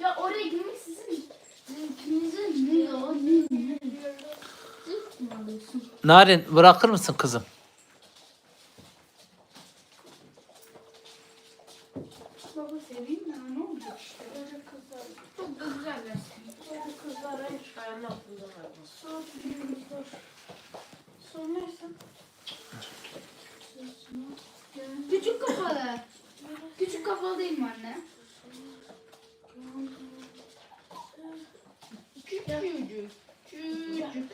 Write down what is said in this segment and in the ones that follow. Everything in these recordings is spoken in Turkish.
Ya oraya girmek sizin ikinizin ne ya? Narin bırakır mısın kızım? Baba seveyim ya ne olacak işte. Böyle kızlar. Çok da güzeller. Böyle kızlar hayır. Ayağının altında var. Sor bir sor. Sor neyse. Küçük kafalı. Küçük kafalı değil mi anne? Küçücük. Küçücük.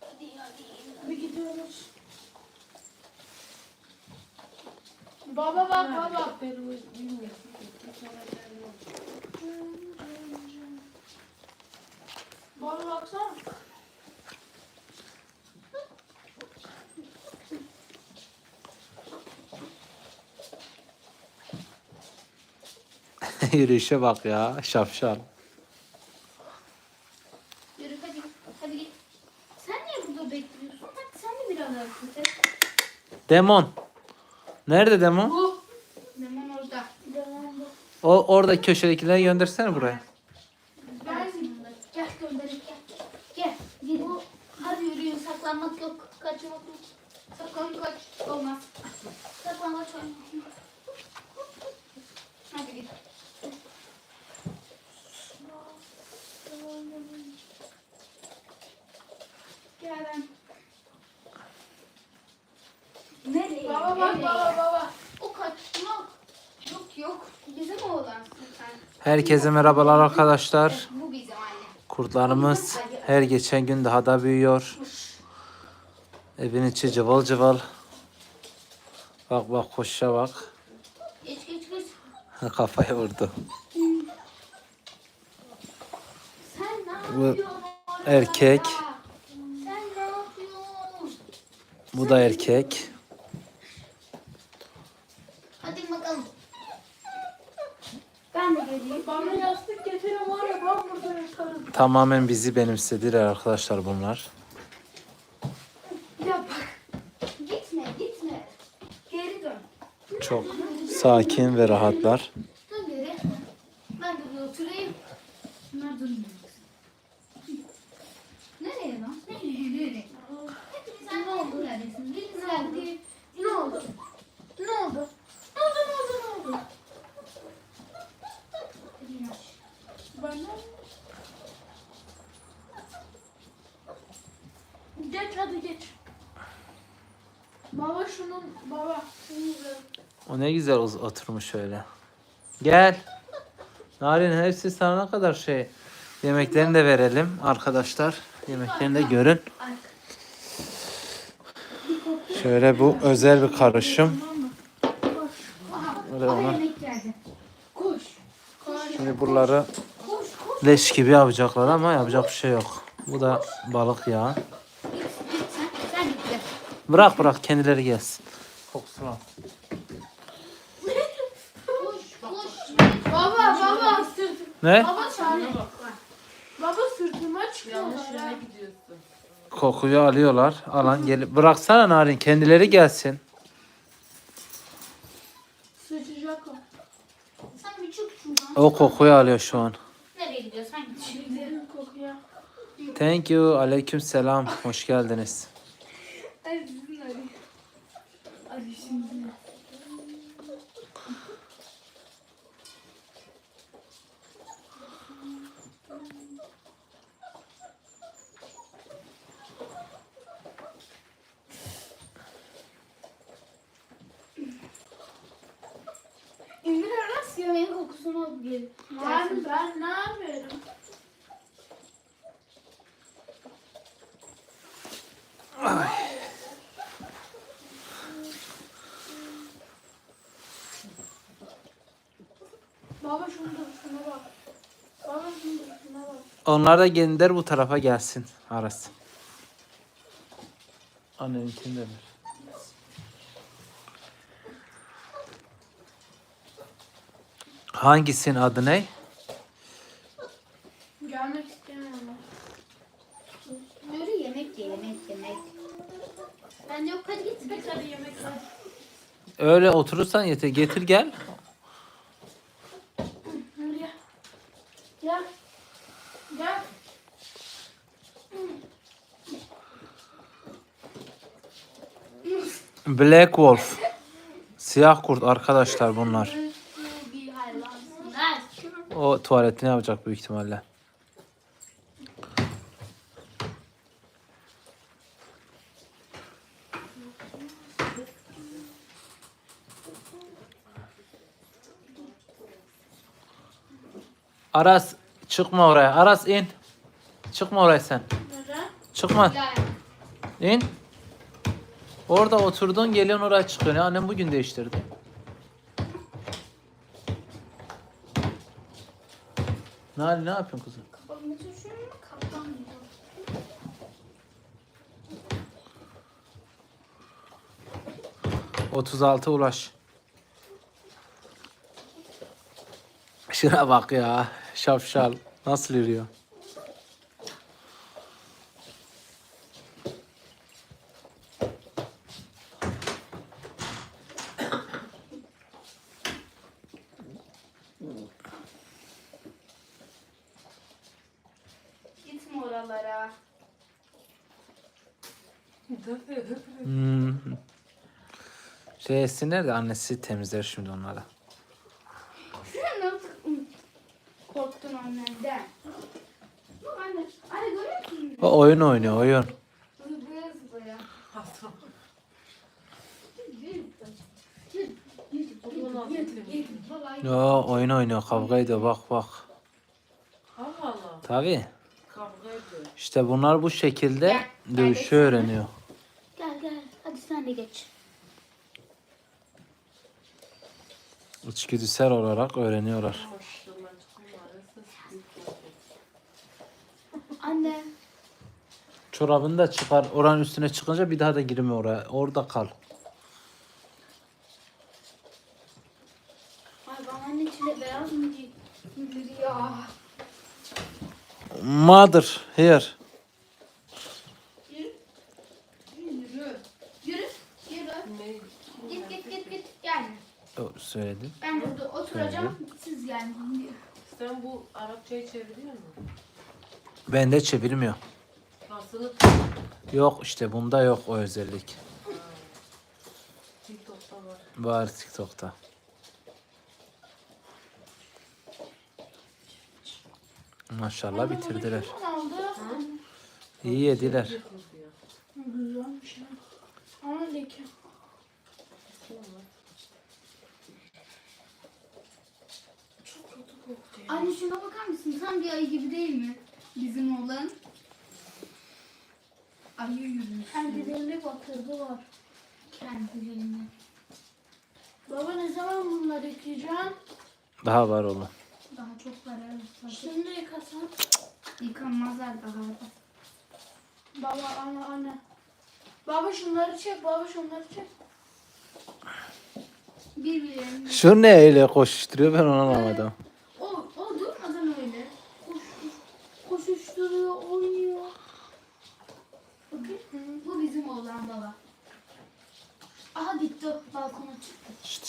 Hadi hadi. Hadi gidiyoruz. Bak baba. Ben bilmiyorum. Baba baksana. Yürüyüşe bak ya şapşal. Yürü hadi. Hadi git. Sen niye burada bekliyorsun? Hadi sen de biraz hareket et. Demon. Nerede Demon? Bu. Lemon orada. Lemon bu. O orada köşedekileri göndersene buraya. Ben gel göndereyim gel. Gel. Gel. Bu. Hadi yürüyün saklanmak yok. Kaçmak yok. Saklan kaç. Olmaz. Saklan kaç olmaz. Hadi git. Gel. Nereye? Baba bak baba baba. O kaçmak. Yok yok. Bizim oğlansın sen. Herkese merhabalar arkadaşlar. Kurtlarımız her geçen gün daha da büyüyor. Evin içi cıvıl cıvıl. Bak bak koşuşa bak. Kafaya vurdu. Bu erkek. Bu da erkek. Hadi bakalım. Ben de geleyim. Bana yastık getirin var ya ben burada yatarım. Tamamen bizi benimsediler arkadaşlar bunlar. Ya bak. Gitme gitme. Geri dön. Çok sakin ve rahatlar. Dön geri. Ben de bir oturayım. Bunlar durmuyor. Nereye lan? Nereye nereye? Hepiniz ne oldu? Neredesin? Biriniz nerede? Ne oldu? Ne oldu? Ne oldu ne oldu ne oldu? Bana. Geç hadi geç. Baba şunun baba şunun Ne güzel oturmuş öyle. Gel. Narin hepsi sana ne kadar şey. Yemeklerini de verelim arkadaşlar. Yemeklerini de görün. Şöyle bu özel bir karışım. Böyle ona. Şimdi buraları leş gibi yapacaklar ama yapacak bir şey yok. Bu da balık yağı. Bırak bırak kendileri gelsin. Kokusunu al. Koş koş. Baba baba sırtım. Ne? Baba çağır. Baba sırtıma çıkıyorlar. Yanlış gidiyorsun. Kokuyu alıyorlar. Alan gelip bıraksana Narin kendileri gelsin. Sıçacak o. Sen bir çık şuradan. O kokuyu alıyor şu an. Nereye git. Şimdi. Derin kokuya. Thank you. Aleyküm selam. Hoş geldiniz. Hadi bizim Ali. Ali şimdi. Yemeğin kokusunu gel. Ben, ben ne yapıyorum? Baba şunu dur şuna bak. Baba şunu şuna bak. Onlar da gönder bu tarafa gelsin. Aras. Anneninkini de ver. Hangisinin adı ne? Gelmek istemiyorum. Böyle yemek ye yemek yemek. Ben yok hadi git. Git hadi yemek ver. Öyle oturursan yeter. Getir gel. Buraya. Gel. Gel. Black Wolf. Siyah kurt arkadaşlar bunlar. O tuvaletini yapacak büyük ihtimalle. Aras çıkma oraya. Aras in. Çıkma oraya sen. Çıkma. İn. Orada oturdun geliyorsun oraya çıkıyorsun. Annem bugün değiştirdi. Nali ne yapıyorsun kızım? Kapatma çalışıyorum ama kapanmıyor. 36 ulaş. Şuna bak ya. Şapşal. Nasıl yürüyor? Gitme oralara. Hmm. Şey etsinler de annesi temizler şimdi onlara. Sen nasıl korktun annenden? Bu anne. Anne görüyor musun? O oyun oynuyor oyun. Zıplaya zıplaya. Yo oyun oynuyor kavga ediyor bak bak. Allah Allah. Tabi. İşte bunlar bu şekilde Gel, dövüşü gel, öğreniyor. Gel gel. Hadi sen de geç. İçgüdüsel olarak öğreniyorlar. Anne. Çorabını da çıkar. Oranın üstüne çıkınca bir daha da girme oraya. Orada kal. Ay bana anne içinde beyaz mı giydir ya? Mother here. Yürü. Yürü. Yürü. Yürü. Git git git git. Gel. O, Söyledim. Ben burada oturacağım. Siz yani. Sen bu Arapçayı çeviriyor musun? Ben de çevirmiyor. Basılı Yok işte bunda yok o özellik. TikTok'ta var. Var TikTok'ta. Maşallah bitirdiler. İyi yediler. Güzelmiş ya. Ama leke. Anne şuna bakar mısın? Tam bir ayı gibi değil mi? Bizim oğlan. Ayı yürümüş. Kendilerine batırdı var. Kendilerini. Baba ne zaman bunları yıkayacaksın? Daha var oğlum. Çok var evet. Şimdi yıkasan. Yıkanmazlar daha. Baba anne anne. Baba şunları çek baba şunları çek. Birbirlerini. Şu ne öyle koşuşturuyor ben onu anlamadım. O, o durmadan öyle. Koş, koşuşturuyor oynuyor. Bakın bu bizim oğlan baba. Aha gitti balkona çıktı. Çıt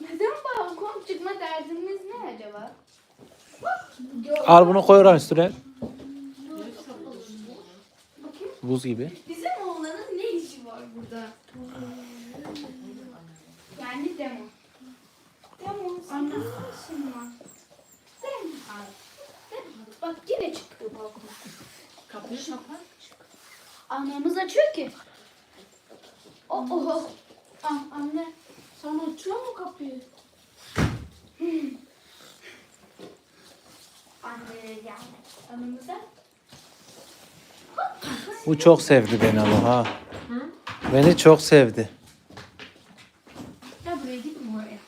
Neden balkon çıkma derdimiz ne acaba? Al bunu koy oranın üstüne. Bakayım. Buz gibi. Bizim oğlanın ne işi var burada? Yani demo. Demo. Anne. Şimdi var. Demo. Demo. Bak yine çıktı balkona. Kapıyı kapat. Anamız açıyor ki. Oh oh. Ah, anne sen açıyor mu kapıyı? Anne yani. Anamıza. Bu çok sevdi beni ama ha. Beni çok sevdi. Gel buraya gitme oraya.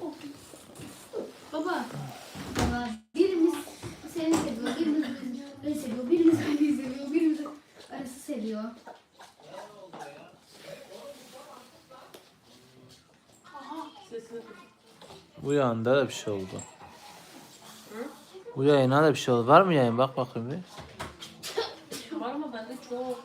Oh. Baba. Baba birimiz seni seviyor, birimiz beni seviyor, birimiz beni seviyor, birimiz arası seviyor. Sesini Bu yanda da bir şey oldu. Bu yayına da bir şey oldu. Var mı yayın? Bak bakayım bir. Var mı bende çok.